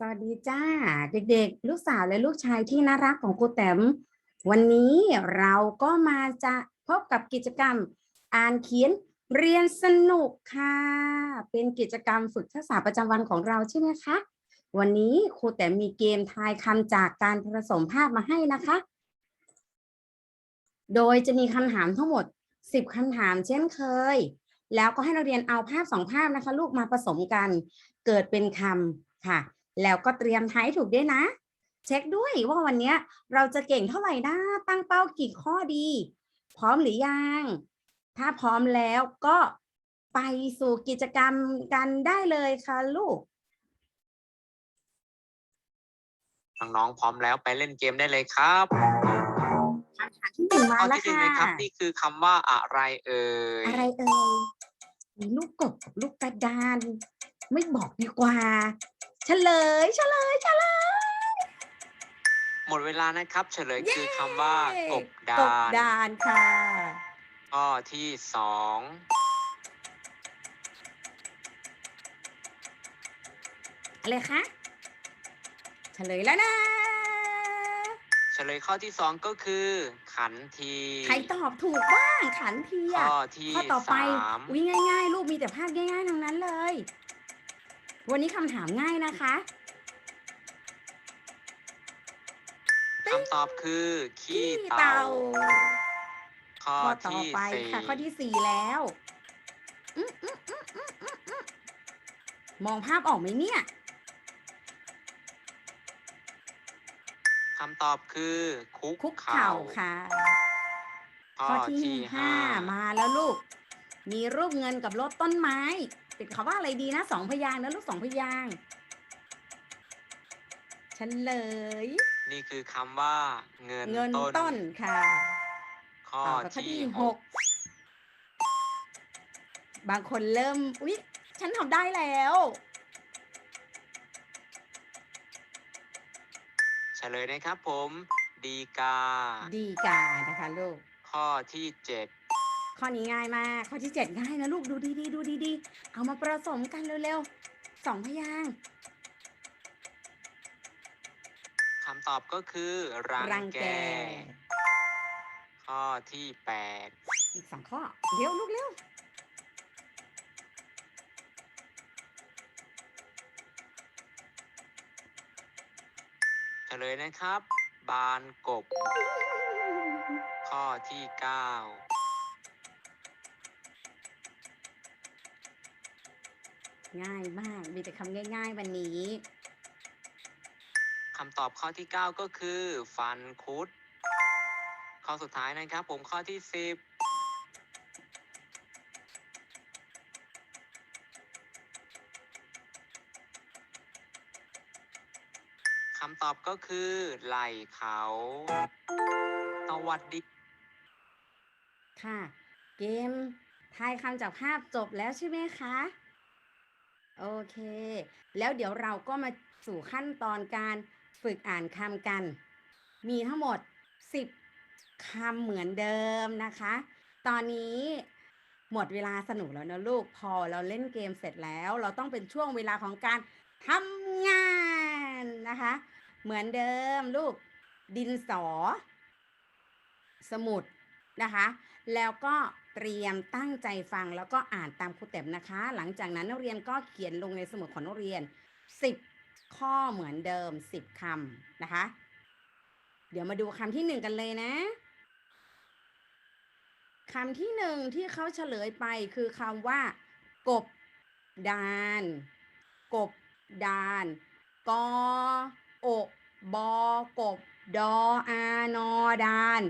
สวัสดีจ้า เด็กๆ ลูกสาวและลูกชายที่น่ารักของครูแต้มวันนี้เราก็มาจะพบกับกิจกรรมอ่านเขียนเรียนสนุกค่ะ เป็นกิจกรรมฝึกทักษะประจำวันของเราใช่ไหมคะ วันนี้ครูแต้มมีเกมทายคำจากการผสมภาพมาให้นะคะ โดยจะมีคำถามทั้งหมด 10คำถามเช่นเคย แล้วก็ให้นักเรียนเอาภาพสองภาพนะคะ ลูกมาผสมกันเกิดเป็นคำค่ะ แล้วก็เตรียมทายให้ถูกด้วยนะ เช็คด้วยว่าวันเนี้ยเราจะเก่งเท่าไหร่นะตั้งเป้ากี่ข้อดี พร้อมหรือยัง ถ้าพร้อมแล้วก็ไปสู่กิจกรรมกันได้เลยค่ะลูกน้องๆพร้อมแล้วไปเล่นเกมได้เลยครับคำถามที่หนึ่งมาข้อแล้วที่หนึ่งค่ะนะครับนี่คือคำว่าอะไรเอ่ยอะไรเอ่ยมีลูกกบกับลูกกระดาน ไม่บอกดีกว่า เฉลยเฉลยเฉลย หมดเวลานะครับ เฉลยเย้คือคำว่ากบดากบนดานค่ะ ข้อที่สองอะไรคะเฉลยแล้วนะเฉลยข้อที่สองก็คือ ขันที ใครตอบถูกบ้างขันทีข้อะอที่ข้อต่อไปสาม วิง่าย ๆ ลูกมีแต่ภาพง่ายๆทั้งนั้นเลย วันนี้คำถามง่ายนะคะคำตอบคือขี้ขี้เต่าข้อข้อต่อที่ไปสี่ค่ะข้อที่สี่แล้วอื้ออื้ออื้ออื้ออื้ออื้อมองภาพออกไหมเนี่ย คำตอบคือ คุกคุกเข่าเข่าค่ะ ข้อข้อที่ที่ห้าห้ามาแล้วลูก มีรูปเงินกับรถต้นไม้ ติดคำว่าอะไรดีนะสองพยางค์นะลูกสองพยางค์เฉลย นี่คือคำว่า เงินเงินต้นต้นค่ะ ข้อต่อกับข้อที่ที่หหกกบางคนเริ่มอุ๊ยฉันทำได้แล้ว เฉลยนะครับผม ดีกา ดีกานะคะลูก ข้อที่เจ็ด ข้อนี้ง่ายมาก ข้อที่ 7 ง่ายนะลูกดูดีดีดูดีดีเอามาผสมกันเร็วๆสองพยางคำตอบก็คือ รังแก ข้อที่ 8 อีกสองข้อ เร็วลูกเร็วเฉลยนะครับ บานกบ ข้อที่ 9 ง่ายมาก มีแต่คำง่าย ๆ วันนี้ คำตอบข้อที่เก้าก็คือ ฟันคุด ข้อสุดท้ายนะครับ ผมข้อที่สิบคำตอบก็คือ ไหล่เขา สวัสดี ค่ะ เกมทายคำจากภาพจบแล้วใช่ไหมคะ โอเค แล้วเดี๋ยวเราก็มาสู่ขั้นตอนการฝึกอ่านคำกัน มีทั้งหมด 10คำเหมือนเดิมนะคะ ตอนนี้หมดเวลาสนุกแล้วนะลูก พอเราเล่นเกมเสร็จแล้ว เราต้องเป็นช่วงเวลาของการทำงานนะคะ เหมือนเดิมลูกดินสอ สมุด นะคะ แล้วก็เตรียมตั้งใจฟังแล้วก็อ่านตามครูแต้มนะคะ หลังจากนั้นนักเรียนก็เขียนลงในสมุดของนักเรียน 10 ข้อเหมือนเดิม 10คำนะคะ เดี๋ยวมาดูคำที่หนึ่งกันเลยนะคำที่หนึ่งที่เขาเฉลยไปคือคำว่า กบดาน กบดานกอโอก บอกบ ดออานอดาน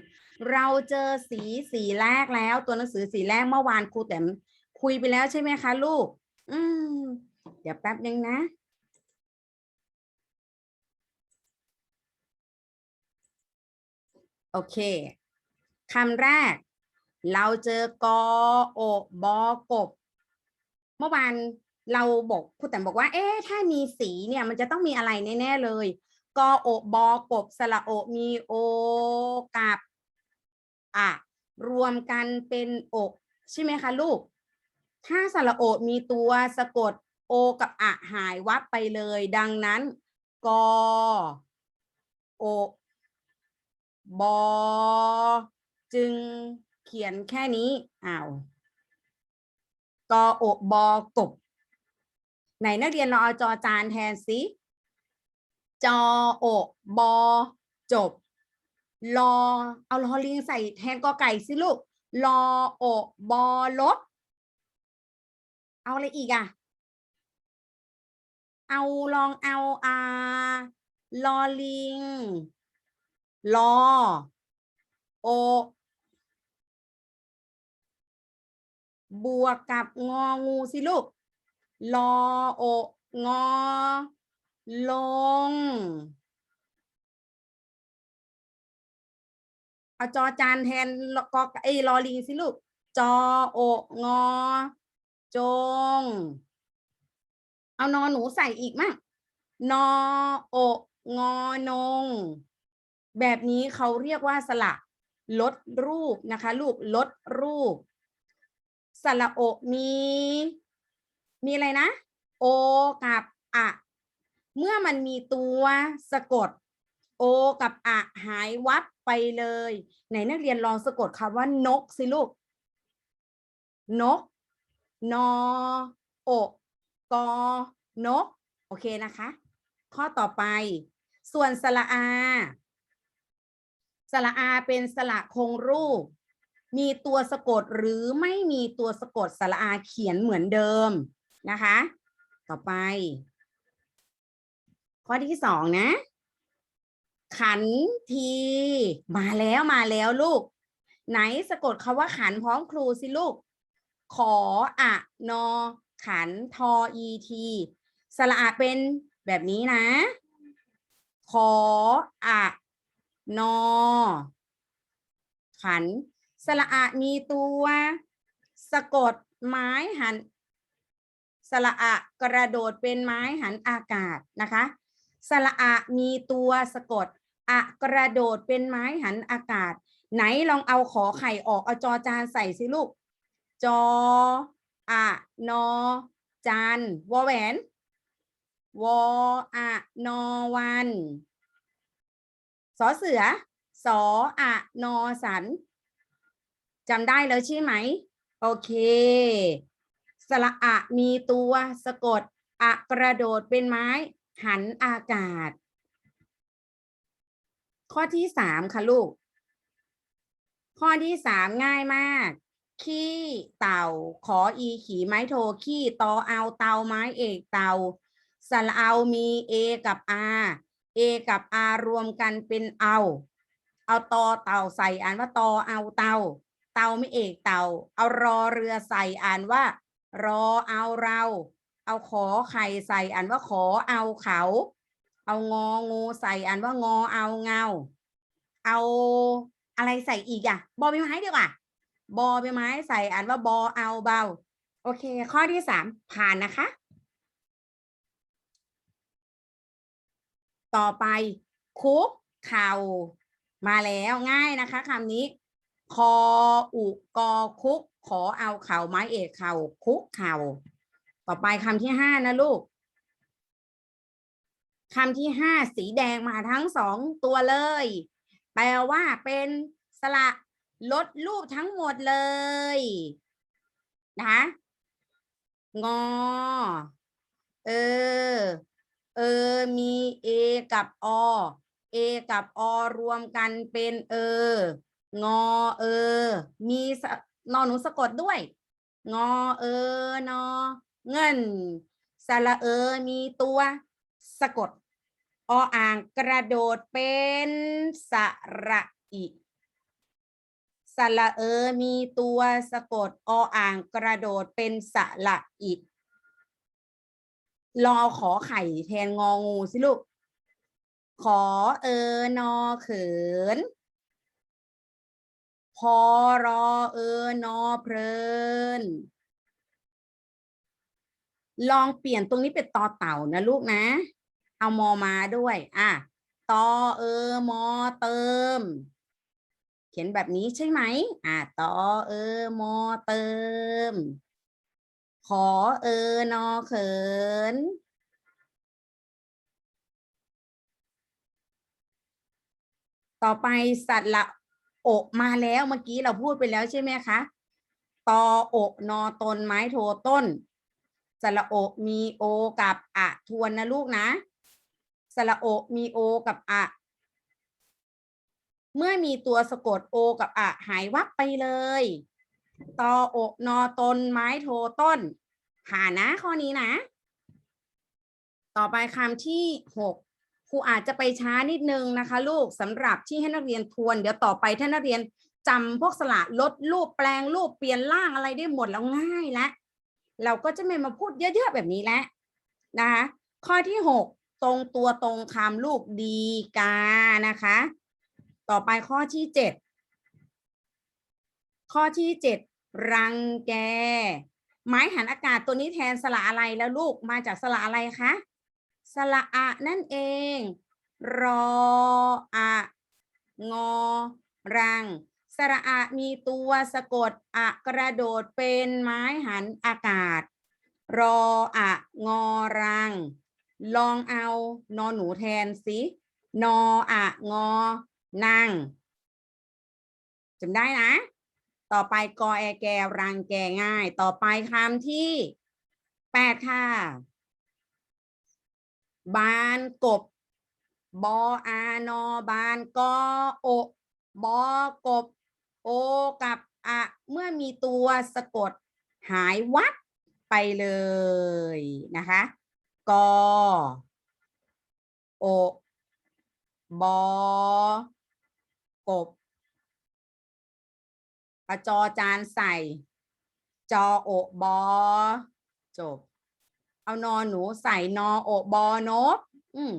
เราเจอสีสีแรกแล้ว ตัวหนังสือสีแรกเมื่อวานครูแต้มคุยไปแล้วใช่ไหมคะลูก อืม เดี๋ยวแป๊บนึงนะโอเค คำแรก เราเจอกอโอบอกบ เมื่อวานเราบอกครูแต้มบอกว่า เอ๊ะถ้ามีสีเนี่ย มันจะต้องมีอะไรแน่ ๆ เลย กอโอบอกบสระโอมีโอกับอะรวมกันเป็นโอใช่ไหมคะลูก ถ้าสระโอมีตัวสะกดโอกับอะหายวับไปเลย ดังนั้นกอโอบอจึงเขียนแค่นี้อ้าวกอโอบอกบไหนนักเรียนเราเอาจอจานแทนสิ จอโอบอจบรอเอารอลิงใส่แทนกอไก่สิลูกรอโอบอลบ เอาอะไรอีกอะเอาลองเอาอาลอลิงรอโอบวกกับงองูสิลูกลอโองอ ลง เอาจอจานแทนกอไอยลอลิงสิลูก จอโองอ จง เอานอหนูใส่อีกมั่งนอโองอนง แบบนี้เขาเรียกว่าสระลดรูปนะคะ ลูกลดรูป สระโอมี มีอะไรนะ โอกับอะ เมื่อมันมีตัวสะกดโอกับอะหายวับไปเลย ไหนนักเรียนลองสะกดคำว่านกสิลูก นก นอ โอกกนก โอเคนะคะ ข้อต่อไป ส่วนสระอา สระอาเป็นสระคงรูป มีตัวสะกดหรือไม่มีตัวสะกดสระอาเขียนเหมือนเดิมนะคะ ต่อไป ข้อที่สองนะ ขันที มาแล้วมาแล้วลูก ไหนสะกดคาว่าขันพร้อมครูสิลูก ขออะนอ ขันทออีทีสระอาเป็นแบบนี้นะ ขออะนอ ขัน สระอะมีตัว สะกดไม้หันสระอะกระโดดเป็นไม้หันอากาศนะคะ สระอะมีตัวสะกดอะกระโดดเป็นไม้หันอากาศ ไหนลองเอาขอไข่ออกเอาจอจานใส่สิลูก จออะนอ จานวอแหวน วออะนอวันสอเสือ สออะนอสันจำได้แล้วใช่ไหม โอเคสระอะมีตัวสะกดอะกระโดดเป็นไม้ หันอากาศ ข้อที่สามค่ะลูก ข้อที่สามง่ายมาก ขี้เต่า ขออีขี่ไม้โทขี้ตอเอาเตาไม้เอกเตาสระเอามีเอกับอาเอกับอารวมกันเป็นเอา เอาตอเต่าใส่อ่านว่าตอเอาเตาเตาไม่เอกเตาเอารอเรือใส่อ่านว่า รอเอาเรา เอาขอไข่ใส่อ่านว่าขอเอาเขา เอางองูใส่อ่านว่างอเอาเงา เอาอะไรใส่อีกอะบอใบไม้ดีกว่าบอใบไม้ใส่อ่านว่าบอเอาเบา โอเค ข้อที่สามผ่านนะคะ ต่อไปคุกเข่ามาแล้วง่ายนะคะคำนี้ คออุกอคุก ขอเอาเข่าไม้เอกเข่าคุกเข่า ต่อไปคำที่ห้านะลูกคำที่ห้าสีแดงมาทั้งสองตัวเลย แปลว่าเป็นสระลดรูปทั้งหมดเลยนะคะงอ เออ เออ มีเอกับอเอกับอรวมกันเป็นเออ งอ เออ มีสะนอหนูสะกดด้วย งอ เออนอ เงินสระเออมีตัวสะกด ออ่างกระโดดเป็นสระอิสระเออมีตัวสะกด ออ่างกระโดดเป็นสระอิรอขอไข่แทนงองูสิลูก ขอเออนอเขิน พอรอเออนอเพลิน ลองเปลี่ยนตรงนี้เป็นตอเต่านะลูกนะ เอามอมาด้วย อะตอเออมอเติม เขียนแบบนี้ใช่ไหมอะตอเออมอเติม ขอเออนอเขินต่อไปสัตว์ละโอกมาแล้วเมื่อกี้เราพูดไปแล้วใช่ไหมคะตอโอกนอตนไม้โทต้น สระโอมีโอกับอะทวนนะลูกนะ สระโอมีโอกับอะ เมื่อมีตัวสะกดโอกับอะหายวับไปเลยตอโอนอตนไม้โทต้นผ่านนะข้อนี้นะ ต่อไปคำที่หกครูอาจจะไปช้านิดนึงนะคะ ลูกสำหรับที่ให้นักเรียนทวน เดี๋ยวต่อไปถ้านักเรียนจำพวกสระลดรูปแปลงรูปเปลี่ยนร่างอะไรได้หมดแล้วง่ายแล้ว เราก็จะไม่มาพูดเยอะๆแบบนี้แล้วนะคะข้อที่หกตรงตัวตรงคำลูกดีกานะคะ ต่อไปข้อที่เจ็ดข้อที่เจ็ดรังแก ไม้หันอากาศตัวนี้แทนสระอะไรแล้วลูกมาจากสระอะไรคะสระอะนั่นเอง รออะงอ รัง สระอะมีตัวสะกดอะกระโดดเป็นไม้หันอากาศ รออะงอรัง ลองเอานอนหนูแทนสินออะงอนั่งจำได้นะ ต่อไปกอแอแกรังแกง่าย ต่อไปคำที่แปดค่ะ บานกบบออานอบานกอโอบอกบ โอกับอะเมื่อมีตัวสะกดหายวับไปเลยนะคะกอโบอกบปจอจานใส่ จอโอบอจบ เอานอนหนูใส่นอโอบอนกอืม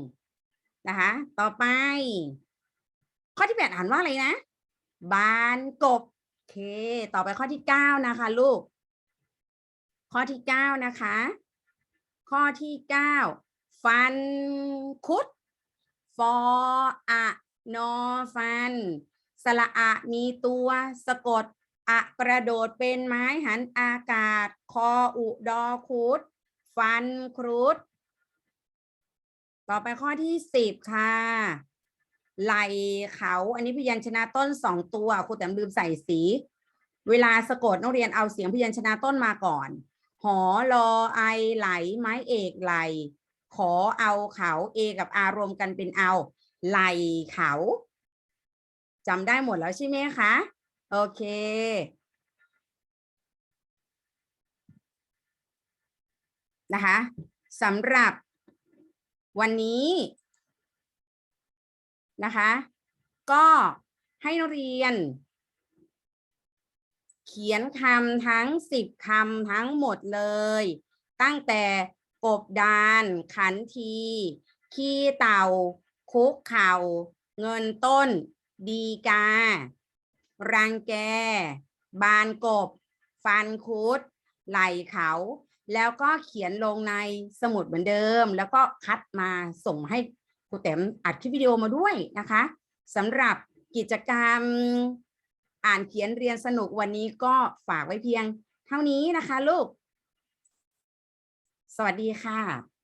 นะคะ ต่อไป ข้อที่แปดอ่านว่าอะไรนะ บานกบ โอเค ต่อไปข้อที่เก้านะคะ ลูก ข้อที่เก้านะคะ ข้อที่เก้าฟันคุด ฟออะนอฟัน สระอะมีตัวสะกด อะกระโดดเป็นไม้หันอากาศ คออุดอคุด ฟันครุด ต่อไปข้อที่สิบค่ะ ไหลเขา อันนี้พยัญชนะต้นสองตัวครูแต้มลืมใส่สี เวลาสะกดนักเรียนเอาเสียงพยัญชนะต้นมาก่อน หอรอไอไหล ไม้เอกไหล ขอเอาเขาเอกับอารมณ์กันเป็นเอาไหลเขาจำได้หมดแล้วใช่ไหมคะ โอเคนะคะสำหรับวันนี้ นะคะ ก็ให้นักเรียน เขียนคำทั้งสิบคำทั้งหมดเลย ตั้งแต่กบดานขันที ขี้เต่า คุกเข่า เงินต้น ดีกา รังแก บานกบ ฟันคุด ไหลเขา แล้วก็เขียนลงในสมุดเหมือนเดิม แล้วก็คัดมาส่งให้ ครูแต้มอัดคลิปวิดีโอมาด้วยนะคะสำหรับกิจกรรมอ่านเขียนเรียนสนุกวันนี้ก็ฝากไว้เพียงเท่านี้นะคะลูก สวัสดีค่ะ